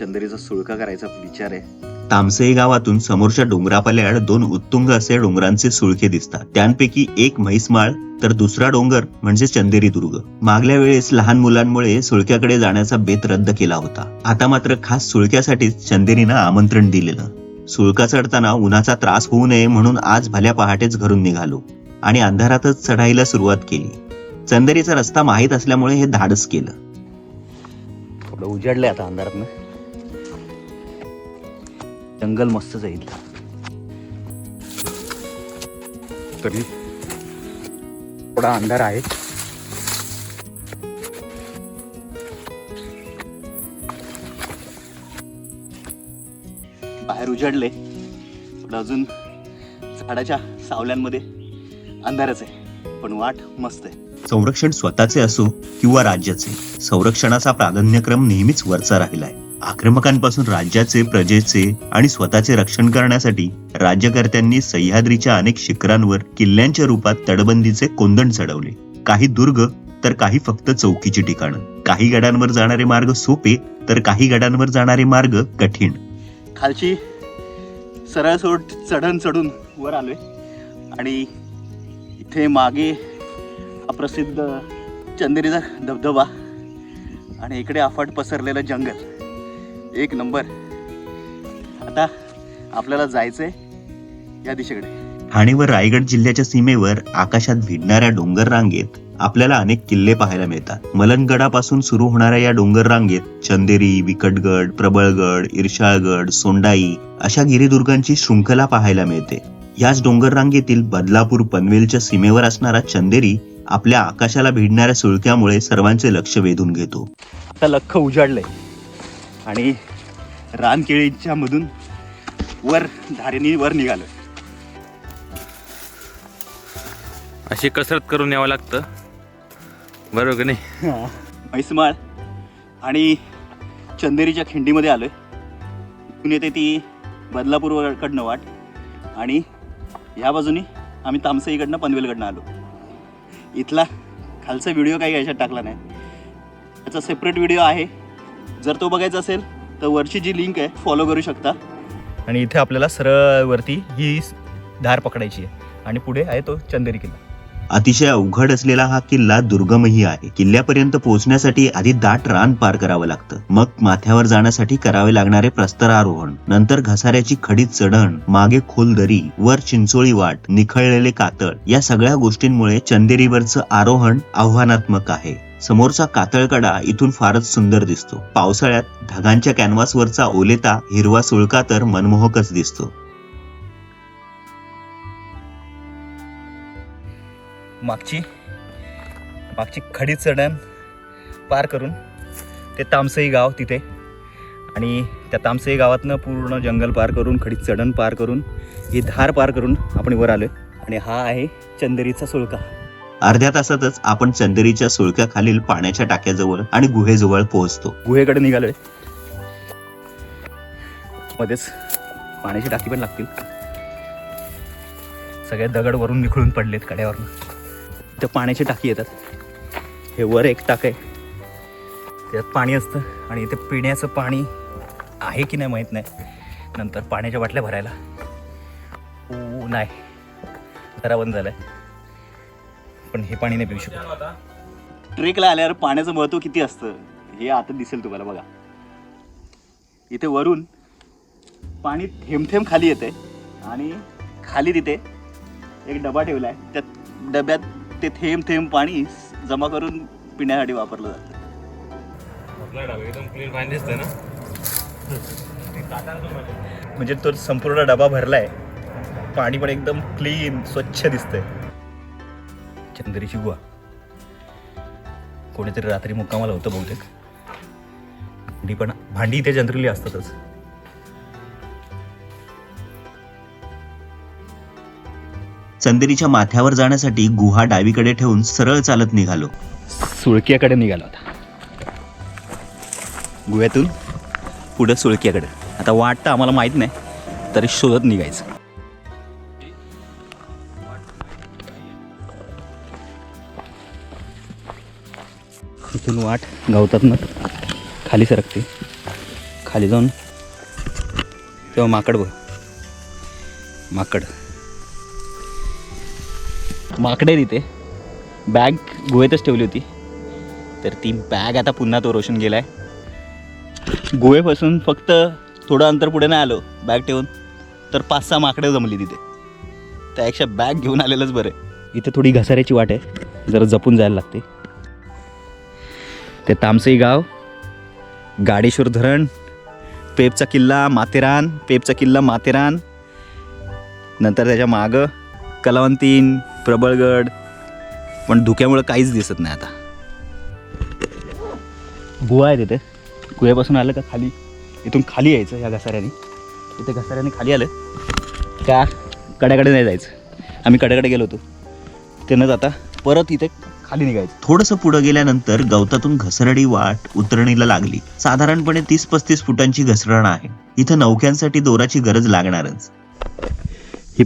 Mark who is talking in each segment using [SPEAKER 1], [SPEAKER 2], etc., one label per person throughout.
[SPEAKER 1] चंदरीचा सुळका करायचा विचार आहे.
[SPEAKER 2] तामसे गावातून समोरच्या डोंगरापल्याड दोन उत्तुंग असे डोंगरांचे सुळके दिसतात. त्यांपैकी एक म्हैसमाळ तर दुसरा डोंगर म्हणजे चंदेरी दुर्ग. मागल्या वेळेस लहान मुलांमुळे सुळक्याकडे जाण्याचा बेत रद्द केला होता. आता मात्र खास सुळक्यासाठीच चंदेरीनं आमंत्रण दिलेलं. सुळका चढताना उन्हाचा त्रास होऊ नये म्हणून आज भल्या पहाटेच घरून निघालो आणि अंधारातच चढाईला सुरुवात केली. चंदेरीचा रस्ता माहीत असल्यामुळे हे धाडस केलं.
[SPEAKER 1] थोडं उजाडलंय आता अंधारातनं. जंगल मस्त जाईल. तरी थोडा अंधार आहे. बाहेर उजाडले अजून झाडाच्या सावल्यांमध्ये अंधारच आहे. पण वाट मस्त आहे.
[SPEAKER 2] संरक्षण स्वतःचे असो किंवा राज्याचे संरक्षणाचा प्राधान्यक्रम नेहमीच वरचा राहिलाय. आक्रमकांपासून राज्याचे प्रजेचे आणि स्वतःचे रक्षण करण्यासाठी राज्यकर्त्यांनी सह्याद्रीच्या अनेक शिखरांवर किल्ल्यांच्या रूपात तटबंदीचे कोंदण चढवले. काही दुर्ग तर काही फक्त चौकीची ठिकाणं. काही गडांवर जाणारे मार्ग सोपे तर काही गडांवर जाणारे मार्ग कठीण.
[SPEAKER 1] खालची सरळ सोड चढण चढून वर आलोय. आणि इथे मागे अप्रसिद्ध चंदेरीचा धबधबा आणि इकडे अफाट पसरलेलं जंगल. एक नंबर. आता आपल्याला जायचंय या दिशेकडे.
[SPEAKER 2] ठाणे व रायगड जिल्ह्याच्या सीमेवर आकाशात भिडणाऱ्या डोंगर रांगेत आपल्याला अनेक किल्ले पाहायला मिळतात. मलनगडापासून सुरू होणाऱ्या या डोंगर रांगेत चंदेरी विकटगड प्रबळगड इर्शाळगड सोंडाई अशा गिरिदुर्गांची शृंखला पाहायला मिळते. याच डोंगर रांगेतील बदलापूर पनवेलच्या सीमेवर असणारा चंदेरी आपल्या आकाशाला भिडणाऱ्या सुळक्यामुळे सर्वांचे लक्ष वेधून घेतो.
[SPEAKER 1] आता लख्ख उजाडलंय. आणि रानकेळीच्या मधून वर धारेनी वर निघालोय.
[SPEAKER 3] अशी कसरत करून यावं लागतं. बरोबर का नाही?
[SPEAKER 1] म्हैसमाळ आणि चंदेरीच्या खिंडीमध्ये आलोय. इथून येते ती बदलापूरकडनं वाट. आणि ह्या बाजूनी आम्ही तामसईकडनं पनवेलकडनं आलो. इथला खालचा व्हिडिओ काही याच्यात टाकला नाही. त्याचा सेपरेट व्हिडिओ आहे. जर तो बघायचा असेल तर वरची जी लिंक आहे फॉलो करू शकता. आणि इथे आपल्याला सरळ वरती ही धार पकडायची आहे. आणि पुढे आहे तो चंदेरी किल्ला.
[SPEAKER 2] अतिशय अवघड असलेला हा किल्ला दुर्गमही आहे. किल्ल्यापर्यंत पोहोचण्यासाठी आधी दाट रान पार करावं लागतं. मग माथ्यावर जाण्यासाठी करावे लागणारे प्रस्तरारोहण नंतर घसाऱ्याची खडी चढण मागे खोल दरी वर चिंचोळी वाट निखळलेले कातळ या सगळ्या गोष्टींमुळे चंदेरीवरचं आरोहण आव्हानात्मक आहे. समोरचा कातळकडा इथून फारच सुंदर दिसतो. पावसाळ्यात ढगांच्या कॅनव्हासवरचा ओलेता हिरवा सुळका तर मनमोहकच दिसतो.
[SPEAKER 1] मागची मागची खडी चढण पार करून ते तामसई गाव तिथे. आणि त्या तामसई गावातनं पूर्ण जंगल पार करून खडी चढण पार करून ही धार पार करून आपण वर आलोय. आणि हा आहे चंदेरीचा सुळका.
[SPEAKER 2] अर्ध्या तासातच आपण चंदेरीच्या सुळक्याखालील पाण्याच्या टाक्याजवळ आणि गुहेजवळ पोहोचतो.
[SPEAKER 1] गुहेकडे निघालोय. मध्येच पाण्याची टाकी पण लागतील. सगळे दगड वरून निखळून पडलेत कड्यावरून. तिथं पाण्याची टाकी येतात. हे वर एक टाक आहे. त्यात पाणी असतं आणि इथे पिण्याचं पाणी आहे की नाही माहीत नाही. नंतर पाण्याच्या बाटल्या भरायला. ऊ नाही. जरा बंद झालाय. पण हे पाणी नाही पिऊ शकत. ट्रेकला आल्यावर पाण्याचं महत्त्व किती असतं हे आता दिसेल तुम्हाला बघा. इथे वरून पाणी थेंब थेंब खाली येते आणि खाली तिथे एक डबा ठेवला आहे त्या डब्यात ते थेंब थेंब पाणी जमा करून पिण्यासाठी वापरलं जातं.
[SPEAKER 3] एकदम क्लीन पाणी दिसतंय ना?
[SPEAKER 1] म्हणजे तो संपूर्ण डबा भरलाय. पाणी पण एकदम क्लीन स्वच्छ दिसतंय. चंदरीची गुहा कोणीतरी रात्री मुक्कामाला होतं बहुतेक. भांडी पण भांडी इथे जनरली असतातच.
[SPEAKER 2] चंदेरीच्या माथ्यावर जाण्यासाठी गुहा डावीकडे ठेवून सरळ चालत निघालो.
[SPEAKER 1] सुळक्याकडे निघाला होता. गुह्यातून पुढं सुळक्याकडे. आता वाट तर आम्हाला माहीत नाही तरी शोधत निघायचं. इथून वाट गवतात ना खाली सरकते. खाली जाऊन तेव्हा माकड बघ. माकड. माकडे तिथे बॅग गुहेतच ठेवली होती. तर ती बॅग आता पुन्हा तो रोशन गेला आहे गुहेपासून फक्त थोडं अंतर पुढे नाही आलो. बॅग ठेवून. तर पाच सहा माकडे जमली तिथे. त्यापेक्षा बॅग घेऊन आलेलंच बरं. इथे थोडी घसाऱ्याची वाट आहे. जरा जपून जायला लागते. ते तामसई गाव गाडेश्वर धरण पेपचा किल्ला माथेरान पेपचा किल्ला माथेरान नंतर त्याच्या मागं कलावंतीन प्रबळगड पण धुक्यामुळं काहीच दिसत नाही आता. गुहा आहे तिथे. गुहेपासून आलं का खाली? इथून खाली यायचं या घसाऱ्याने. इथे घसाऱ्याने खाली आलं. का? कड्याकडे नाही जायचं. आम्ही कड्याकडे गेलो होतो. त्यानं आता परत इथे खाली निघायचं.
[SPEAKER 2] थोडस पुढे गेल्यानंतर गवतातून घसरडी वाट उतरणीला लागली. साधारणपणे तीस पस्तीस फुटांची घसरण आहे. इथं नौक्यांसाठी दोराची गरज लागणारच.
[SPEAKER 1] ही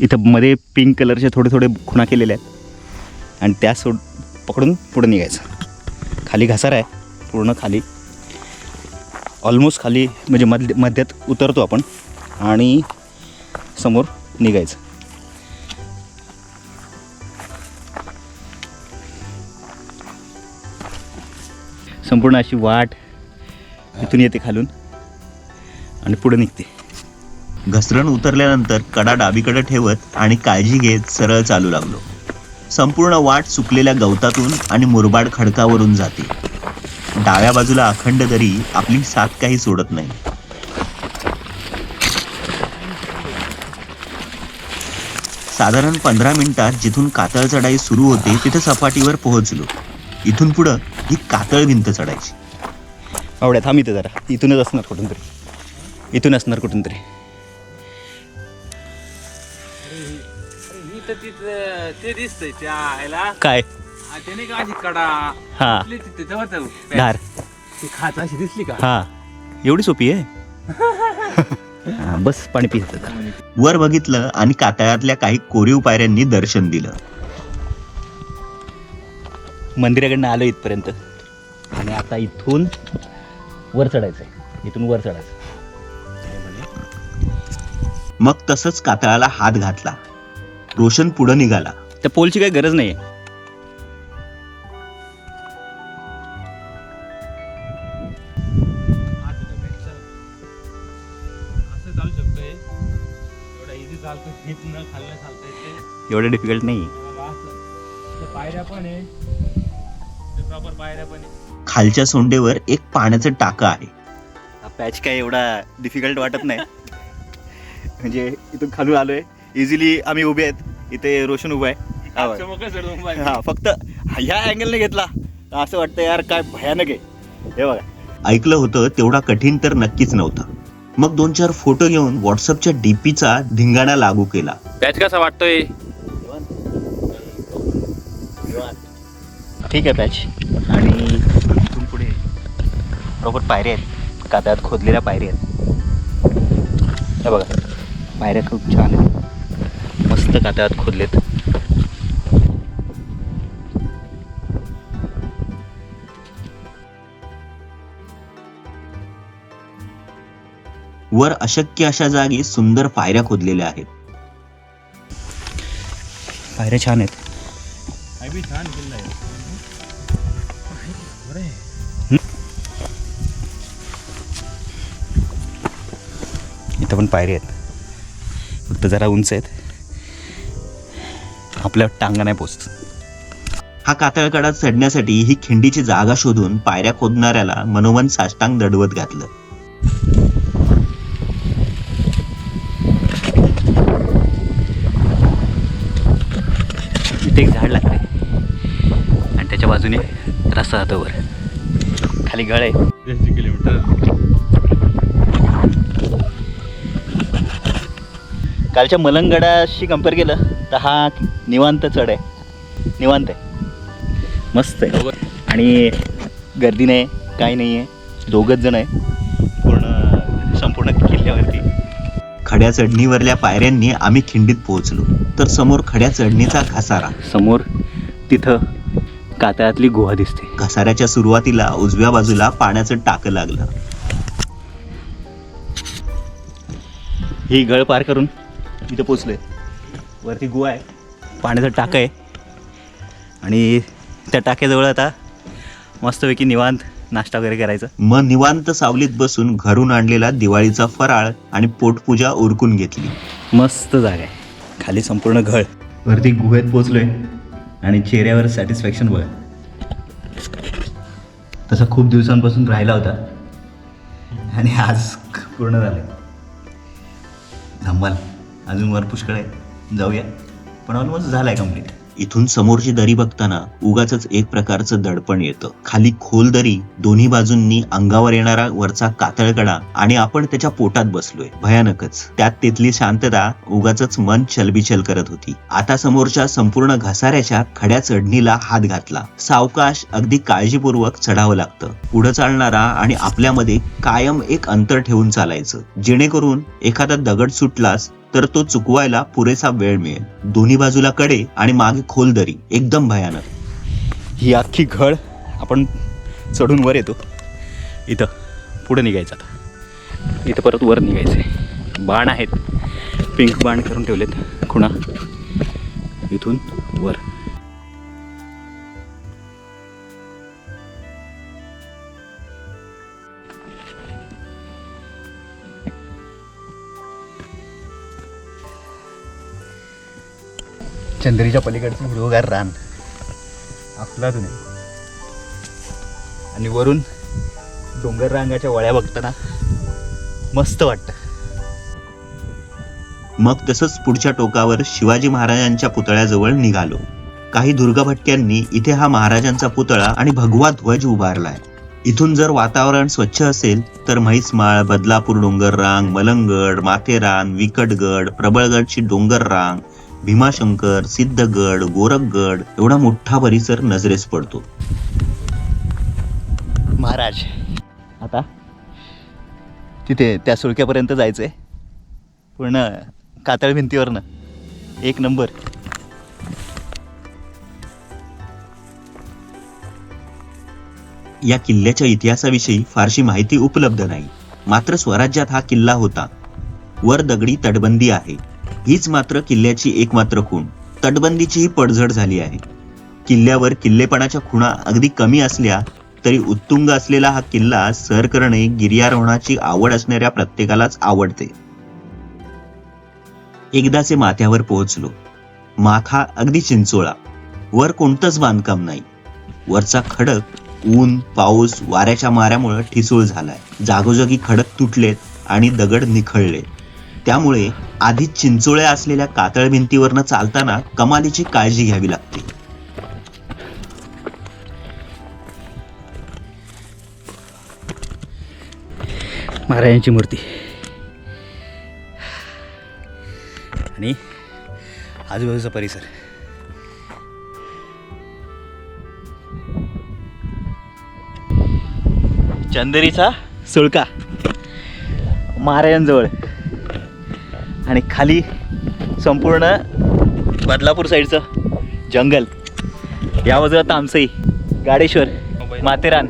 [SPEAKER 1] इथं मध्ये पिंक कलरचे थोडे थोडे खुणा केलेले आहेत. आणि त्या सोड पकडून पुढे निघायचं. खाली घसारा आहे. पूर्ण खाली. ऑलमोस्ट खाली म्हणजे मध्य मध्यात उतरतो आपण. आणि समोर निघायचं. संपूर्ण अशी वाट इथून येते खालून. आणि पुढे निघते.
[SPEAKER 2] घसरण उतरल्यानंतर कडा डावीकडे ठेवत आणि काळजी घेत सरळ चालू लागलो. संपूर्ण वाट सुकलेल्या गवतातून आणि मुरबाड खडकावरून जाते. डाव्या बाजूला अखंड दरी आपली साथ काही सोडत नाही. साधारण पंधरा मिनिटात जिथून कातळ चढाई सुरू होते तिथे सपाटीवर पोहोचलो. इथून पुढं ही कातळ भिंत चढायची.
[SPEAKER 1] आवड्या थांब इथे जरा. इथूनच असणार कुठून तरी. इथून असणार कुठून तरी.
[SPEAKER 3] मी तर तिथं ते दिसतंय त्या ह्याला.
[SPEAKER 1] काय?
[SPEAKER 3] का कडा.
[SPEAKER 1] हा.
[SPEAKER 3] तिथे
[SPEAKER 1] धार.
[SPEAKER 3] ती खात अशी दिसली का?
[SPEAKER 1] हा. एवढी सोपी आहे? हा, बस पाणी पित जरा
[SPEAKER 2] वर बघितलं आणि कातळातल्या काही कोरीव पायऱ्यांनी दर्शन दिलं.
[SPEAKER 1] मंदिराकडनं आलो इथपर्यंत. आणि आता इथून वर चढायचं आहे इथून वर चढायचं
[SPEAKER 2] मग तसंच कातळाला हात घातला. रोशन पुढं निघाला.
[SPEAKER 1] त्या पोलची काही गरज नाही
[SPEAKER 3] एवढा
[SPEAKER 1] डिफिकल्ट नाही
[SPEAKER 2] खालच्या सोंडेवर एक पाण्याचं टाकं आहे.
[SPEAKER 1] हा पॅच काय एवढा डिफिकल्ट वाटत नाही. म्हणजे इथून खालून आलोय. इझिली आम्ही उभे आहेत. इथे रोशन उभा आहे. हा. हा फक्त ह्या अँगलने घेतला. असं वाटतं यार काय भयानक आहे. हे बघा.
[SPEAKER 2] ऐकलं होतं तेवढा कठीण तर नक्कीच नव्हता. मग दोन चार फोटो घेऊन व्हॉट्सअपच्या डीपीचा धिंगाणा लागू केला.
[SPEAKER 3] पॅच कसा वाटतोय?
[SPEAKER 1] ठीक आहे पॅच आणि इथून पुढे प्रॉपर पायऱ्या आहेत. कातळात खोदलेल्या पायऱ्या आहेत? हे बघा. पायऱ्या खूप छान आहेत. मस्त कातळात खोदलेत.
[SPEAKER 2] वर अशक्य अशा जागी सुंदर पायऱ्या खोदलेल्या आहेत.
[SPEAKER 1] पायऱ्या छान आहेत.
[SPEAKER 3] हा छान किल्ला आहे.
[SPEAKER 1] इथं पण पायरी आहेत. फक्त जरा उंच आहेत. आपल्या टांगा नाही पोचत
[SPEAKER 2] हा कातळकडा चढण्यासाठी ही खिंडीची जागा शोधून पायऱ्या खोदणाऱ्याला मनोमन साष्टांग दडवत घातलं.
[SPEAKER 1] इथे एक झाड लागते आणि त्याच्या बाजूने रस्ता जातो वर. खाली गळ. आहे कालच्या मलंगडाशी कंपेअर केलं तर हा निवांत चढ आहे. निवांत आहे. मस्त आहे. आणि गर्दी नाही काही नाही आहे. दोघंच जण आहे. पूर्ण संपूर्ण किल्ल्यावरती.
[SPEAKER 2] खड्या चढणीवरल्या पायऱ्यांनी आम्ही खिंडीत पोहोचलो. तर समोर खड्या चढणीचा घसारा.
[SPEAKER 1] समोर तिथं कातळातली गुहा दिसते.
[SPEAKER 2] घसाऱ्याच्या सुरुवातीला उजव्या बाजूला पाण्याचं टाकं लागलं.
[SPEAKER 1] ही गळ पार करून इथं पोचलोय. वरती गुहा आहे. पाण्याचं टाकं आहे. आणि त्या टाक्याजवळ आता मस्तपैकी निवांत नाश्ता वगैरे करायचा.
[SPEAKER 2] मग निवांत सावलीत बसून घरून आणलेला दिवाळीचा फराळ आणि पोटपूजा उरकून घेतली.
[SPEAKER 1] मस्त जागा आहे. खाली संपूर्ण घळ वरती गुहेत पोचलोय आणि चेहऱ्यावर सॅटिस्फॅक्शन बघ. तसा खूप दिवसांपासून राहिला होता. आणि आज पूर्ण झालं धम्माल. अजून वर पुष्कळ आहे. जाऊया. पण ऑलमोस्ट झालाय कंप्लीट
[SPEAKER 2] इथून समोरची दरी बघताना उगाच एक प्रकारचं दडपण येतं. खाली खोल दरी दोन्ही बाजूंनी अंगावर येणारा वरचा कातळकडा आणि आपण त्याच्या पोटात बसलोय. भयानकच. त्यात तिथली शांतता उगाच मन चलबिचल करत होती. आता समोरच्या संपूर्ण घसाऱ्याच्या खड्या चढणीला हात घातला. सावकाश अगदी काळजीपूर्वक चढावं लागतं. पुढे चालणारा आणि आपल्यामध्ये कायम एक अंतर ठेवून चालायचं. जेणेकरून एखादा दगड सुटलास तर तो चुकवायला पुरेसा वेळ मिळेल. दोन्ही बाजूला कडे आणि मागे खोल दरी. एकदम भयानक.
[SPEAKER 1] ही अख्खी घळ आपण चढून वर येतो. इथं. पुढे निघायचं आता. इथं परत वर निघायचं आहे बाण आहेत. पिंक बाण करून ठेवलेत खुणा. इथून वर. चंद्रीच्या पलीकडचं हिरवगार रान. आपला नाही आणि वरून डोंगर रांगाच्या वळ्या बघताना मस्त वाटतं.
[SPEAKER 2] मग तसंच पुढच्या टोकावर शिवाजी महाराजांच्या पुतळ्याजवळ निघालो. काही दुर्गाभटक्यांनी इथे हा महाराजांचा पुतळा आणि भगवा ध्वज उभारलाय. इथून जर वातावरण स्वच्छ असेल तर म्हैसमाळ बदलापूर डोंगर रांग मलंगड माथेरान विकटगड प्रबळगडची डोंगर रांग भीमाशंकर सिद्धगड गोरखगड एवढा मोठा परिसर नजरेस पडतो.
[SPEAKER 1] महाराज. आता? तिथे त्या सुळक्यापर्यंत जायचं आहे पूर्ण कातळ भिंतीवरनं. एक नंबर.
[SPEAKER 2] या किल्ल्याच्या इतिहासाविषयी फारशी माहिती उपलब्ध नाही. मात्र स्वराज्यात हा किल्ला होता. वर दगडी तटबंदी आहे. हीच मात्र किल्ल्याची एकमात्र खूण. तटबंदीचीही पडझड झाली आहे. किल्ल्यावर किल्लेपणाच्या खुणा अगदी कमी असल्या तरी उत्तुंग असलेला हा किल्ला सर करणे गिर्यारोहणाची आवड असणाऱ्या प्रत्येकालाच आवडते. एकदाचे माथ्यावर पोहोचलो. माथा अगदी चिंचोळा. वर कोणतंच बांधकाम नाही. वरचा खडक ऊन पाऊस वाऱ्याच्या माऱ्यामुळे ठिसूळ झालाय. जागोजागी खडक तुटलेत आणि दगड निखळले त्यामुळे आधी चिंचोळ्या असलेल्या कातळ भिंतीवरनं चालताना कमालीची काळजी घ्यावी लागते.
[SPEAKER 1] महाराजांची मूर्ती. आणि आजूबाजूचा परिसर. चंदेरीचा सुळका. महाराजांजवळ. आणि खाली संपूर्ण बदलापूर साईडचं जंगल. या बाजूला तामसई गाडेश्वर माथेरान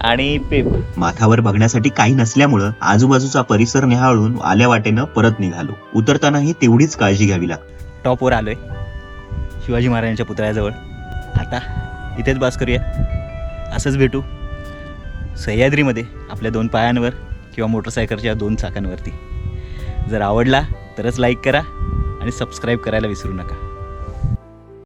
[SPEAKER 1] आणि पेप.
[SPEAKER 2] माथावर बघण्यासाठी काही नसल्यामुळं आजूबाजूचा परिसर निहाळून आल्या वाटेनं परत निघालो. उतरतानाही तेवढीच काळजी घ्यावी लागते.
[SPEAKER 1] टॉपवर आलोय. शिवाजी महाराजांच्या पुतळ्याजवळ. आता इथेच बास करूया. असंच भेटू. सह्याद्रीमध्ये आपल्या दोन पायांवर किंवा मोटरसायकलच्या दोन चाकांवरती. जर आवडला तरच लाईक करा आणि सबस्क्राईब करायला विसरू नका.